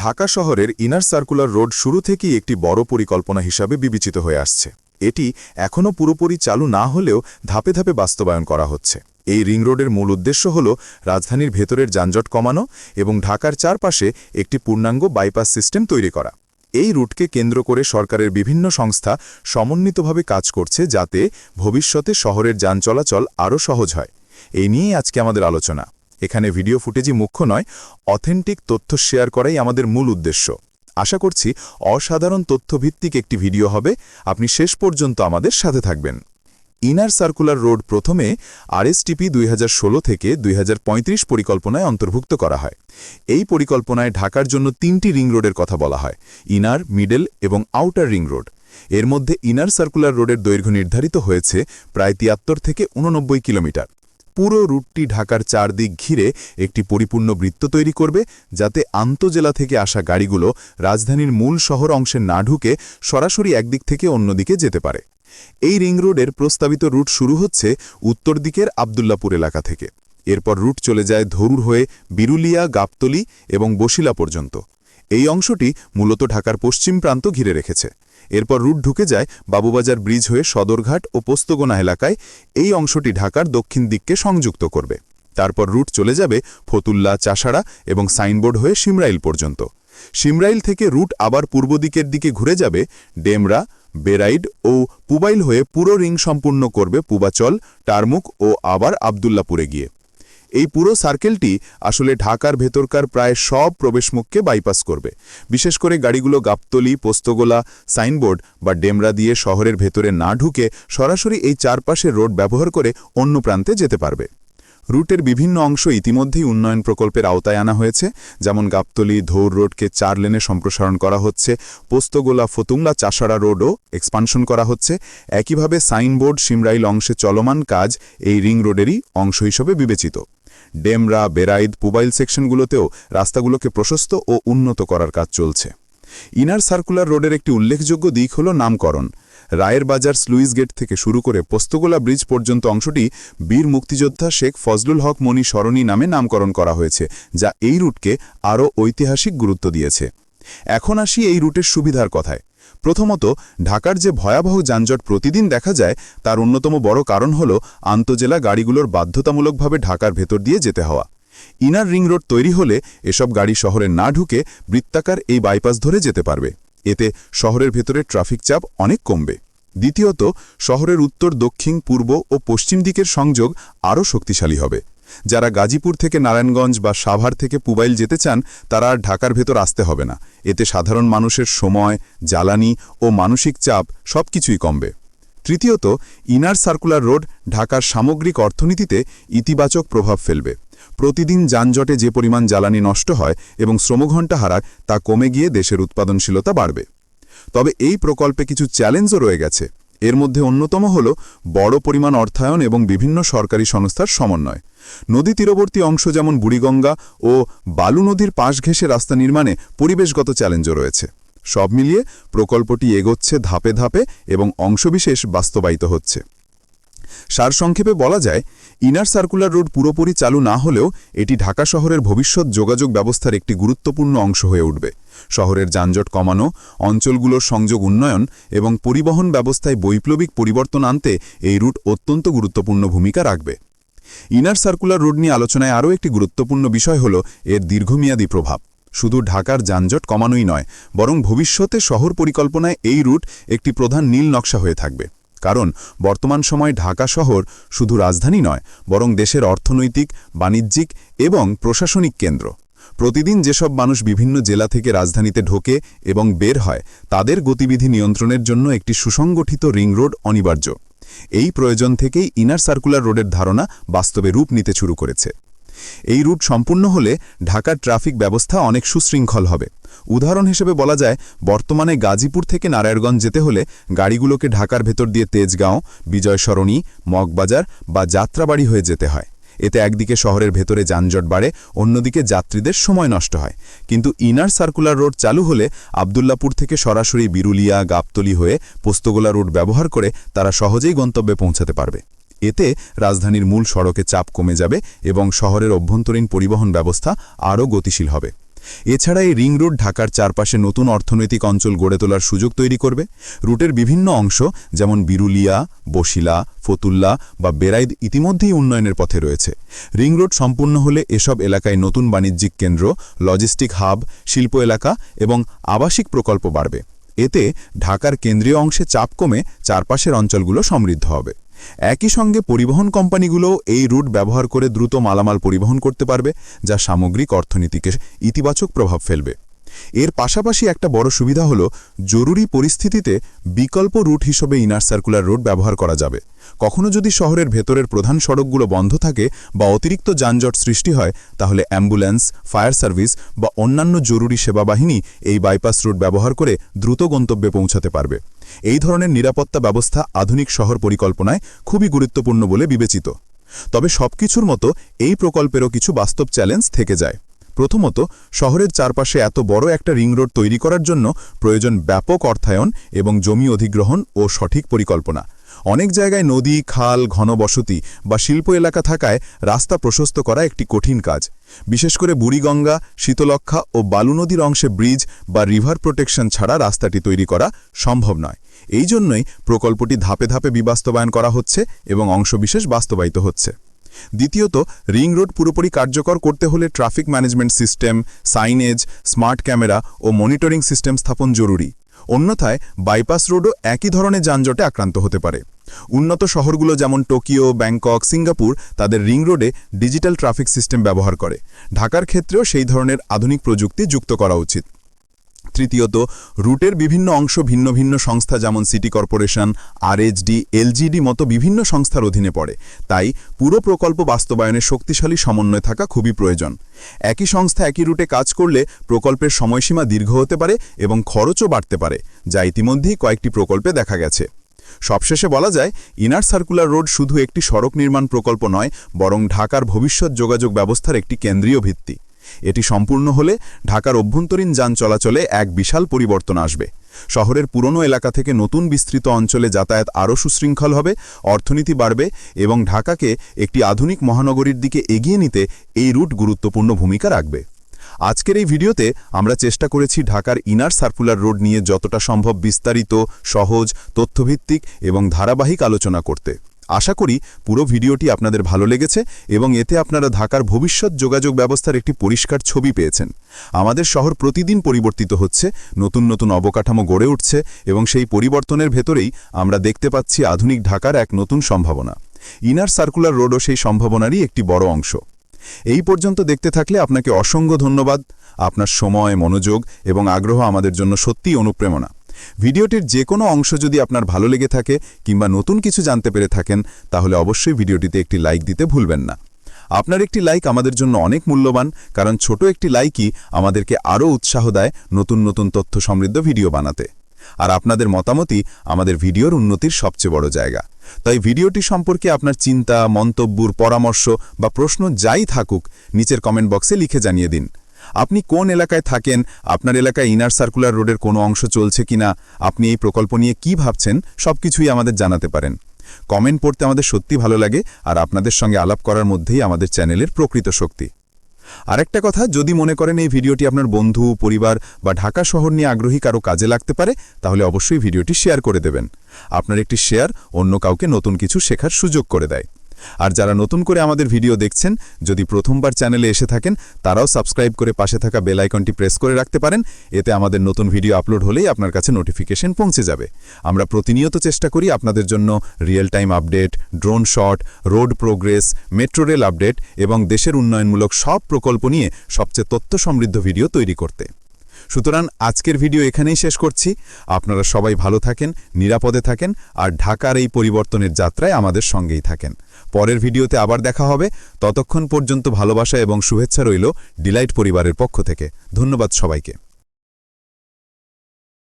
ঢাকা শহরের inner circular road শুরু থেকেই একটি বড় পরিকল্পনা হিসাবে বিবেচিত হয়ে আসছে। এটি এখনও পুরোপুরি চালু না হলেও ধাপে ধাপে বাস্তবায়ন করা হচ্ছে। এই রিং রোডের মূল উদ্দেশ্য হল রাজধানীর ভেতরের যানজট কমানো এবং ঢাকার চারপাশে একটি পূর্ণাঙ্গ বাইপাস সিস্টেম তৈরি করা। এই রুটকে কেন্দ্র করে সরকারের বিভিন্ন সংস্থা সমন্বিতভাবে কাজ করছে যাতে ভবিষ্যতে শহরের যান চলাচল আরও সহজ হয়। এই নিয়েই আজকে আমাদের আলোচনা। এখানে ভিডিও ফুটেজই মুখ্য নয়, অথেন্টিক তথ্য শেয়ার করাই আমাদের মূল উদ্দেশ্য। আশা করছি অসাধারণ তথ্যভিত্তিক একটি ভিডিও হবে। আপনি শেষ পর্যন্ত আমাদের সাথে থাকবেন। ইনার সার্কুলার রোড প্রথমে আরএসটিপি দুই হাজার ষোলো থেকে দুই হাজার পঁয়ত্রিশ পরিকল্পনায় অন্তর্ভুক্ত করা হয়। এই পরিকল্পনায় ঢাকার জন্য তিনটি রিং রোডের কথা বলা হয় ইনার মিডল এবং আউটার রিং রোডের মধ্যে ইনার সার্কুলার রোডের দৈর্ঘ্য নির্ধারিত হয়েছে প্রায় তিয়াত্তর থেকে উননব্বই কিলোমিটার। পুরো রুটটি ঢাকার চারদিক ঘিরে একটি পরিপূর্ণ বৃত্ত তৈরি করবে, যাতে আন্তজেলা থেকে আসা গাড়িগুলো রাজধানীর মূল শহর অংশে না ঢুকে সরাসরি একদিক থেকে অন্যদিকে যেতে পারে। এই রিং রোডের প্রস্তাবিত রুট শুরু হচ্ছে উত্তর দিকের আবদুল্লাপুর এলাকা থেকে। এরপর রুট চলে যায় ধরুর হয়ে বিরুলিয়া, গাবতলি এবং বসিলা পর্যন্ত। এই অংশটি মূলত ঢাকার পশ্চিম প্রান্ত ঘিরে রেখেছে। এরপর রুট ঢুকে যায় বাবুবাজার ব্রিজ হয়ে সদরঘাট ও পোস্তগোনা এলাকায়। এই অংশটি ঢাকার দক্ষিণ দিককে সংযুক্ত করবে। তারপর রুট চলে যাবে ফতুল্লা, চাষাড়া এবং সাইনবোর্ড হয়ে সিমরাইল পর্যন্ত। সিমরাইল থেকে রুট আবার পূর্ব দিকের দিকে ঘুরে যাবে ডেমরা, বেরাইড ও পুবাইল হয়ে পুরো রিং সম্পূর্ণ করবে পুবাচল, টারমুক ও আবার আবদুল্লাপুরে গিয়ে। এই পুরো সার্কেলটি আসলে ঢাকার ভেতরকার প্রায় সব প্রবেশমুখকে বাইপাস করবে। বিশেষ করে গাড়িগুলো গাবতলি, পোস্তগোলা সাইনবোর্ড বা ডেমরা দিয়ে শহরের ভেতরে না ঢুকে সরাসরি এই চারপাশের রোড ব্যবহার করে অন্য প্রান্তে যেতে পারবে। রুটের বিভিন্ন অংশ ইতিমধ্যেই উন্নয়ন প্রকল্পের আওতায় আনা হয়েছে, যেমন গাবতলি, ধৌর রোডকে চার লেনে সম্প্রসারণ করা হচ্ছে, পোস্তগোলা, ফতুংলা চাষাড়া রোডও এক্সপানশন করা হচ্ছে। একইভাবে সাইনবোর্ড সিমরাইল অংশে চলমান কাজ এই রিং রোডেরই অংশ হিসেবে বিবেচিত। ডেমরা, বেরাইদ পুবাইল সেকশনগুলোতেও রাস্তাগুলোকে প্রশস্ত ও উন্নত করার কাজ চলছে। ইনার সার্কুলার রোডের একটি উল্লেখযোগ্য দিক হল নামকরণ। রায়ের বাজার স্লুইস গেট থেকে শুরু করে পোস্তগোলা ব্রিজ পর্যন্ত অংশটি বীর মুক্তিযোদ্ধা শেখ ফজলুল হক মনি সরণী নামে নামকরণ করা হয়েছে, যা এই রুটকে আরও ঐতিহাসিক গুরুত্ব দিয়েছে। এখন আসি এই রুটের সুবিধার কথায়। প্রথমত, ঢাকার যে ভয়াবহ যানজট প্রতিদিন দেখা যায়, তার অন্যতম বড় কারণ হল আন্তজেলা গাড়িগুলোর বাধ্যতামূলকভাবে ঢাকার ভেতর দিয়ে যেতে হওয়া। ইনার রিং রোড তৈরি হলে এসব গাড়ি শহরে না ঢুকে বৃত্তাকার এই বাইপাস ধরে যেতে পারবে। এতে শহরের ভেতরে ট্রাফিক চাপ অনেক কমবে। দ্বিতীয়ত, শহরের উত্তর, দক্ষিণ, পূর্ব ও পশ্চিম দিকের সংযোগ আরও শক্তিশালী হবে। যারা গাজীপুর থেকে নারায়ণগঞ্জ বা সাভার থেকে পুবাইল যেতে চান, তারা আর ঢাকার ভেতর আসতে হবে না। এতে সাধারণ মানুষের সময়, জ্বালানি ও মানসিক চাপ সবকিছুই কমবে। তৃতীয়ত, ইনার সার্কুলার রোড ঢাকার সামগ্রিক অর্থনীতিতে ইতিবাচক প্রভাব ফেলবে। প্রতিদিন যানজটে যে পরিমাণ জ্বালানি নষ্ট হয় এবং শ্রমঘণ্টা হারায়, তা কমে গিয়ে দেশের উৎপাদনশীলতা বাড়বে। তবে এই প্রকল্পে কিছু চ্যালেঞ্জও রয়ে গেছে। এর মধ্যে অন্যতম হল বড় পরিমাণ অর্থায়ন এবং বিভিন্ন সরকারি সংস্থার সমন্বয়। নদী তীরবর্তী অংশ যেমন বুড়িগঙ্গা ও বালু নদীর পাশ ঘেঁষে রাস্তা নির্মাণে পরিবেশগত চ্যালেঞ্জও রয়েছে। সব মিলিয়ে প্রকল্পটি এগোচ্ছে ধাপে ধাপে এবং অংশবিশেষ বাস্তবায়িত হচ্ছে। সারসংক্ষেপে বলা যায়, ইনার সার্কুলার রোড পুরোপুরি চালু না হলেও এটি ঢাকা শহরের ভবিষ্যৎ যোগাযোগ ব্যবস্থার একটি গুরুত্বপূর্ণ অংশ হয়ে উঠবে। শহরের যানজট কমানো, অঞ্চলগুলোর সংযোগ উন্নয়ন এবং পরিবহন ব্যবস্থায় বৈপ্লবিক পরিবর্তন আনতে এই রুট অত্যন্ত গুরুত্বপূর্ণ ভূমিকা রাখবে। ইনার সার্কুলার রোড নিয়ে আলোচনায় আরও একটি গুরুত্বপূর্ণ বিষয় হল এর দীর্ঘমেয়াদী প্রভাব। শুধু ঢাকার যানজট কমানোই নয়, বরং ভবিষ্যতে শহর পরিকল্পনায় এই রুট একটি প্রধান নীল নকশা হয়ে থাকবে। কারণ বর্তমান সময় ঢাকা শহর শুধু রাজধানী নয়, বরং দেশের অর্থনৈতিক, বাণিজ্যিক এবং প্রশাসনিক কেন্দ্র। প্রতিদিন যেসব মানুষ বিভিন্ন জেলা থেকে রাজধানীতে ঢোকে এবং বের হয়, তাদের গতিবিধি নিয়ন্ত্রণের জন্য একটি সুসংগঠিত রিং রোড অনিবার্য। এই প্রয়োজন থেকেই ইনার সার্কুলার রোডের ধারণা বাস্তবে রূপ নিতে শুরু করেছে। এই রুট সম্পূর্ণ হলে ঢাকার ট্রাফিক ব্যবস্থা অনেক সুশৃঙ্খল হবে। উদাহরণ হিসেবে বলা যায়, বর্তমানে গাজীপুর থেকে নারায়ণগঞ্জ যেতে হলে গাড়িগুলোকে ঢাকার ভেতর দিয়ে তেজগাঁও বিজয় সরণী মগবাজার বা যাত্রাবাড়ি হয়ে যেতে হয়। এতে একদিকে শহরের ভেতরে যানজট বাড়ে, অন্যদিকে যাত্রীদের সময় নষ্ট হয়। কিন্তু ইনার সার্কুলার রোড চালু হলে আবদুল্লাপুর থেকে সরাসরি বিরুলিয়া, গাবতলি হয়ে পোস্তগোলা রোড ব্যবহার করে তারা সহজেই গন্তব্যে পৌঁছাতে পারবে। এতে রাজধানীর মূল সড়কে চাপ কমে যাবে এবং শহরের অভ্যন্তরীণ পরিবহন ব্যবস্থা আরও গতিশীল হবে। এছাড়া এই রিং রোড ঢাকার চারপাশে নতুন অর্থনৈতিক অঞ্চল গড়ে তোলার সুযোগ তৈরি করবে। রুটের বিভিন্ন অংশ, যেমন বিরুলিয়া বসিলা ফতুল্লা বা বেরাইদ ইতিমধ্যেই উন্নয়নের পথে রয়েছে। রিং রোড সম্পূর্ণ হলে এসব এলাকায় নতুন বাণিজ্যিক কেন্দ্র, লজিস্টিক হাব, শিল্প এলাকা এবং আবাসিক প্রকল্প বাড়বে। এতে ঢাকার কেন্দ্রীয় অংশে চাপ কমে চারপাশের অঞ্চলগুলো সমৃদ্ধ হবে। একই সঙ্গে পরিবহন কোম্পানিগুলোও এই রুট ব্যবহার করে দ্রুত মালামাল পরিবহন করতে পারবে, যা সামগ্রিক অর্থনীতিকে ইতিবাচক প্রভাব ফেলবে। এর পাশাপাশি একটা বড় সুবিধা হলো, জরুরি পরিস্থিতিতে বিকল্প রুট হিসেবে ইনার সার্কুলার রোড ব্যবহার করা যাবে। কখনো যদি শহরের ভেতরের প্রধান সড়কগুলো বন্ধ থাকে বা অতিরিক্ত যানজট সৃষ্টি হয়, তাহলে অ্যাম্বুলেন্স ফায়ার সার্ভিস বা অন্যান্য জরুরি সেবা বাহিনী এই বাইপাস রুট ব্যবহার করে দ্রুত গন্তব্যে পৌঁছাতে পারবে। এই ধরনের নিরাপত্তা ব্যবস্থা আধুনিক শহর পরিকল্পনায় খুবই গুরুত্বপূর্ণ বলে বিবেচিত। তবে সবকিছুর মতো এই প্রকল্পেরও কিছু বাস্তব চ্যালেঞ্জ থেকে যায়। প্রথমত, শহরের চারপাশে এত বড় একটা রিং রোড তৈরি করার জন্য প্রয়োজন ব্যাপক অর্থায়ন এবং জমি অধিগ্রহণ ও সঠিক পরিকল্পনা। অনেক জায়গায় নদী, খাল, ঘনবসতি বা শিল্প এলাকা থাকায় রাস্তা প্রশস্ত করা একটি কঠিন কাজ। বিশেষ করে বুড়িগঙ্গা শীতলক্ষা ও বালু নদীর অংশে ব্রিজ বা রিভার প্রোটেকশন ছাড়া রাস্তাটি তৈরি করা সম্ভব নয়। এই জন্যই প্রকল্পটি ধাপে ধাপে বিবাস্তবায়ন করা হচ্ছে এবং অংশবিশেষ বাস্তবায়িত হচ্ছে। দ্বিতীয়ত, রিং রোড পুরোপুরি কার্যকর করতে হলে traffic management system, signage, smart camera ও মনিটরিং সিস্টেম স্থাপন জরুরি। অন্যথায়, বাইপাস রোডও একই ধরনের যানজটে আক্রান্ত হতে পারে। উন্নত শহরগুলো যেমন টোকিও, ব্যাংকক, সিঙ্গাপুর তাদের রিং রোডে ডিজিটাল ট্রাফিক সিস্টেম ব্যবহার করে। ঢাকার ক্ষেত্রেও সেই ধরনের আধুনিক প্রযুক্তি যুক্ত করা উচিত। তৃতীয়ত, রুটের বিভিন্ন অংশ ভিন্ন ভিন্ন সংস্থা যেমন সিটি কর্পোরেশন আরএইচডি এলজিডি মতো বিভিন্ন সংস্থার অধীনে পড়ে। তাই পুরো প্রকল্প বাস্তবায়নে শক্তিশালী সমন্বয় থাকা খুবই প্রয়োজন। একই সংস্থা একই রুটে কাজ করলে প্রকল্পের সময়সীমা দীর্ঘ হতে পারে এবং খরচও বাড়তে পারে, যা ইতিমধ্যেই কয়েকটি প্রকল্পে দেখা গেছে। সবশেষে বলা যায়, ইনার সার্কুলার রোড শুধু একটি সড়ক নির্মাণ প্রকল্প নয়, বরং ঢাকার ভবিষ্যৎ যোগাযোগ ব্যবস্থার একটি কেন্দ্রীয় ভিত্তি। এটি সম্পূর্ণ হলে ঢাকার অভ্যন্তরীণ যান চলাচলে এক বিশাল পরিবর্তন আসবে। শহরের পুরনো এলাকা থেকে নতুন বিস্তৃত অঞ্চলে যাতায়াত আরও সুশৃঙ্খল হবে, অর্থনীতি বাড়বে এবং ঢাকাকে একটি আধুনিক মহানগরীর দিকে এগিয়ে নিতে এই রুট গুরুত্বপূর্ণ ভূমিকা রাখবে। আজকের এই ভিডিওতে আমরা চেষ্টা করেছি ঢাকার ইনার সার্কুলার রোড নিয়ে যতটা সম্ভব বিস্তারিত, সহজ, তথ্যভিত্তিক এবং ধারাবাহিক আলোচনা করতে। আশা করি পুরো ভিডিওটি আপনাদের ভালো লেগেছে এবং এতে আপনারা ঢাকার ভবিষ্যৎ যোগাযোগ ব্যবস্থার একটি পরিষ্কার ছবি পেয়েছেন। আমাদের শহর প্রতিদিন পরিবর্তিত হচ্ছে, নতুন নতুন অবকাঠামো গড়ে উঠছে এবং সেই পরিবর্তনের ভেতরেই আমরা দেখতে পাচ্ছি আধুনিক ঢাকার এক নতুন সম্ভাবনা। ইনার সার্কুলার রোডও সেই সম্ভাবনারই একটি বড় অংশ। এই পর্যন্ত দেখতে থাকলে আপনাকে অসংখ্য ধন্যবাদ। আপনার সময়, মনোযোগ এবং আগ্রহ আমাদের জন্য সত্যিই অনুপ্রেরণা। ভিডিওটির যে কোনো অংশ যদি আপনার ভালো লেগে থাকে কিংবা নতুন কিছু জানতে পেরে থাকেন, তাহলে অবশ্যই ভিডিওটিতে একটি লাইক দিতে ভুলবেন না। আপনার একটি লাইক আমাদের জন্য অনেক মূল্যবান, কারণ ছোট একটি লাইকই আমাদেরকে আরও উৎসাহ দেয় নতুন নতুন তথ্য সমৃদ্ধ ভিডিও বানাতে। আর আপনাদের মতামতই আমাদের ভিডিওর উন্নতির সবচেয়ে বড় জায়গা। তাই ভিডিওটি সম্পর্কে আপনার চিন্তা, মন্তব্যর পরামর্শ বা প্রশ্ন যাই থাকুক, নিচের কমেন্ট বক্সে লিখে জানিয়ে দিন। আপনি কোন এলাকায় থাকেন? আপনার এলাকায় ইনার সার্কুলার রোডের কোনো অংশ চলছে কিনা? আপনি এই প্রকল্প নিয়ে কি ভাবছেন? সবকিছুই আমাদের জানাতে পারেন। কমেন্ট পড়তে আমাদের সত্যি ভালো লাগে আর আপনাদের সঙ্গে আলাপ করার মধ্যেই আমাদের চ্যানেলের প্রকৃত শক্তি। আরেকটা কথা, যদি মনে করেন এই ভিডিওটি আপনার বন্ধু, পরিবার বা ঢাকা শহর নিয়ে আগ্রহী কারও কাজে লাগতে পারে, তাহলে অবশ্যই ভিডিওটি শেয়ার করে দেবেন। আপনার একটি শেয়ার অন্য কাউকে নতুন কিছু শেখার সুযোগ করে দেয়। আর যারা নতুন করে আমাদের ভিডিও দেখছেন, যদি প্রথমবার চ্যানেলে এসে থাকেন, তারাও সাবস্ক্রাইব করে পাশে থাকা বেল আইকনটি প্রেস করে রাখতে পারেন, এতে আমাদের নতুন ভিডিও আপলোড হলেই আপনার কাছে নোটিফিকেশন পৌঁছে যাবে। আমরা প্রতিনিয়ত চেষ্টা করি আপনাদের জন্য real time update, drone shot, road progress, metro rail update এবং দেশের উন্নয়নমূলক সব প্রকল্প নিয়ে সবচেয়ে তথ্য সমৃদ্ধ ভিডিও তৈরি করতে। সুতরাং আজকের ভিডিও এখানেই শেষ করছি। আপনারা সবাই ভালো থাকেন, নিরাপদে থাকেন, আর ঢাকার এই পরিবর্তনের যাত্রায় আমাদের সঙ্গেই থাকেন। পরের ভিডিওতে আবার দেখা হবে। ততক্ষণ পর্যন্ত ভালোবাসা এবং শুভেচ্ছা রইল ডিলাইট পরিবারের পক্ষ থেকে। ধন্যবাদ সবাইকে।